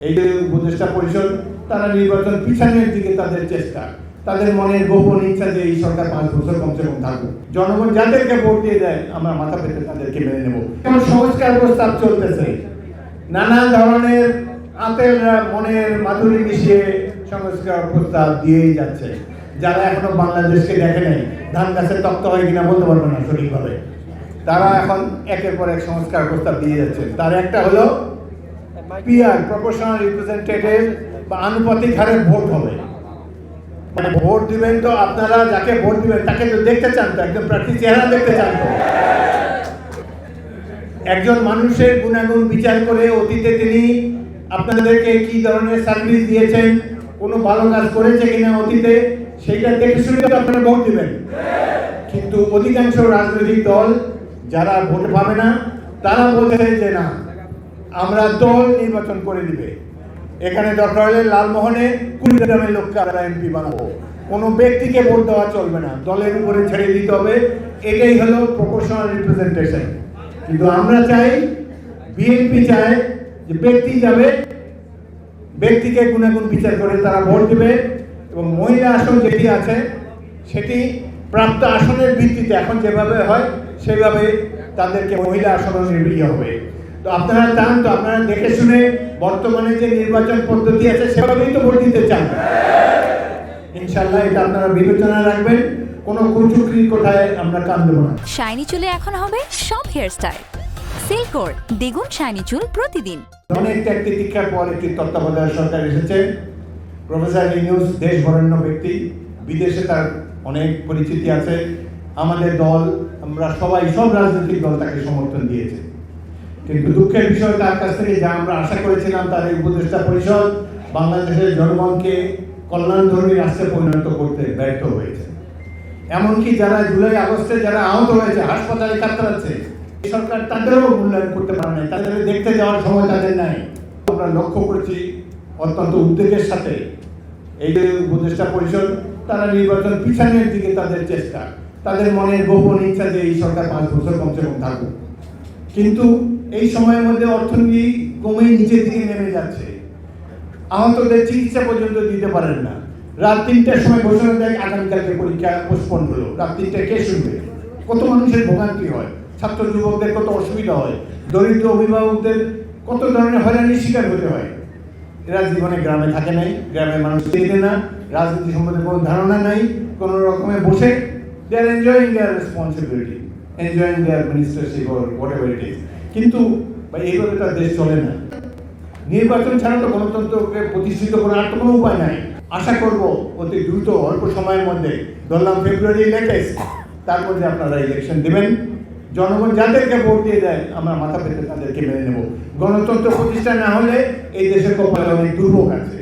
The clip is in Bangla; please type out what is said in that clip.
এই যে উপদেষ্টা পরিষদ, তারা নির্বাচন পিছানোর দিকে তাদের চেষ্টা। তাদের মনের গোপন ইচ্ছা যে এই সরকার পাঁচ বছর কমসে কম থাকুক। জনগণ যাদেরকে ভোট দিয়ে দেয়, আমরা মাথা পেতে তাদেরকে মেনে নেব। যেমন সংস্কার প্রস্তাব চলতেছে। নানা ধরনের আতের মনের মাধুরী মিশিয়ে সংস্কার প্রস্তাব দিয়েই যাচ্ছে। যারা এখনও বাংলাদেশকে দেখে নেই, ধান গাছের তপ্ত হয় কিনা বলতে পারবে না সঠিকভাবে। তারা এখন একের পর এক সংস্কার প্রস্তাব দিয়ে যাচ্ছে। তার একটা হলো পিআর প্রপোর্শনাল রিপ্রেজেন্টেটিভ বা আনুপাতিক হারে ভোট হবে। মানে ভোট দিবেন তো আপনারা যাকে ভোট দিবেন, তাকে তো দেখতে চান তো, একজন প্রার্থী চেহারা দেখতে চান তো। একজন মানুষের গুণাগুণ বিচার করে অতীতে তিনি আপনাদেরকে কি ধরনের সার্ভিস দিয়েছেন, কোনো ভালো কাজ করেছে কিনা অতীতে সেইটা দেখে শুনে আপনারা ভোট দিবেন। কিন্তু অধিকাংশ রাজনৈতিক দল যারা ভোট পাবে না তারা বলছে যে না আমরা দল নির্বাচন করে দিবে। এখানে দরকার হলে লালমোহনে কুড়ি গ্রামের লোককে আমরা এমপি বানাবো। কোনো ব্যক্তিকে ভোট দেওয়া চলবে না। দলের উপরে ছেড়ে দিতে হবে। এটাই হলো প্রপোর্শনাল রিপ্রেজেন্টেশন কিন্তু আমরা চাই, বিএনপি চায় যে ব্যক্তি যাবে, ব্যক্তিকে গুণাগুণ বিচার করে তারা ভোট দেবে এবং মহিলা আসন যেটি আছে, সেটি প্রাপ্ত আসনের ভিত্তিতে এখন যেভাবে হয়, সেভাবে তাদেরকে মহিলা আসন নির্বাহী হবে। তো আপনারা চান তো আপনারা দেখে শুনে বর্তমানে যে নির্বাচন পদ্ধতি আছে সেভাবেই তো ভোট দিতে চান। ইনশাল্লাহ এটা আপনারা বিবেচনা রাখবেন। কোনো কুচুকরি কোথায় আমরা কান দেবো না। শাইনি চুলে এখন হবে সব হেয়ারস্টাইল। সিল্কোর দ্বিগুণ শাইনি চুল প্রতিদিন। অনেক ত্যাগ তিতিক্ষার পর একটি তত্ত্বাবধায়ক সরকার এসেছে। প্রফেসর ইউনুস দেশ বরেণ্য ব্যক্তি বিদেশে তার অনেক পরিচিতি আছে। আমাদের দল আমরা সবাই সব রাজনৈতিক দল তাকে সমর্থন দিয়েছে। কিন্তু দুঃখের বিষয় তার কাছ থেকে যা আমরা আশা করেছিলাম তার এই উপদেষ্টা পরিষদ বাংলাদেশের জনগণকে কল্যাণধর্মী রাষ্ট্রে পরিণত করতে ব্যর্থ হয়েছে। এমনকি যারা জুলাই আগস্টে যারা আহত হয়েছে, হাসপাতালে কাতরাচ্ছে সরকার তাদেরও মূল্যায়ন করতে পারে নাই, তাদের দেখতে যাওয়ার সময় তাদের নাই। আমরা লক্ষ্য করেছি অত্যন্ত উদ্বেগের সাথে এই যে উপদেষ্টা পরিষদ, তারা নির্বাচন পিছানোর দিকে তাদের চেষ্টা, তাদের মনের গোপন ইচ্ছা যে এই সরকার পাঁচ বছর কমসে কম থাকুক। কিন্তু সময়ের মধ্যে অর্থনীতি কমে নিচের দিকে নেমে যাচ্ছে। আহতদের চিকিৎসা পর্যন্ত দিতে পারেন না। রাত তিনটার সময় ঘোষণা দেয় আগামীকালকে পরীক্ষা পোস্টপোন হলো। রাত তিনটায় কে শুনবে? কত মানুষের ভোগান্তি হয়। ছাত্র যুবকদের কত অসুবিধা হয়। দরিদ্র অভিভাবকদের কত ধরনের হয়রানির শিকার হতে হয়। এরা জীবনে গ্রামে থাকে নাই, গ্রামের মানুষ চেনে না, রাজনীতি সম্বন্ধে কোনো ধারণা নাই, কোনো রকমে বসে। They are enjoying their responsibility enjoying their ministership or whatever it is কিন্তু এইভাবে তার দেশ চলে না। নির্বাচন ছাড়া তো গণতন্ত্রকে প্রতিষ্ঠিত করার আর কোনো উপায় নাই। আশা করব অতি দ্রুত, অল্প সময়ের মধ্যে, ধরলাম ফেব্রুয়ারি লেটেস্ট তার মধ্যে আপনারা ইলেকশন দেবেন। জনগণ যাদেরকে ভোট দিয়ে দেয়, আমরা মাথা পেতে তাদেরকে মেনে নেব। গণতন্ত্র প্রতিষ্ঠা না হলে এই দেশের কপালে অনেক দুর্ভোগ আছে।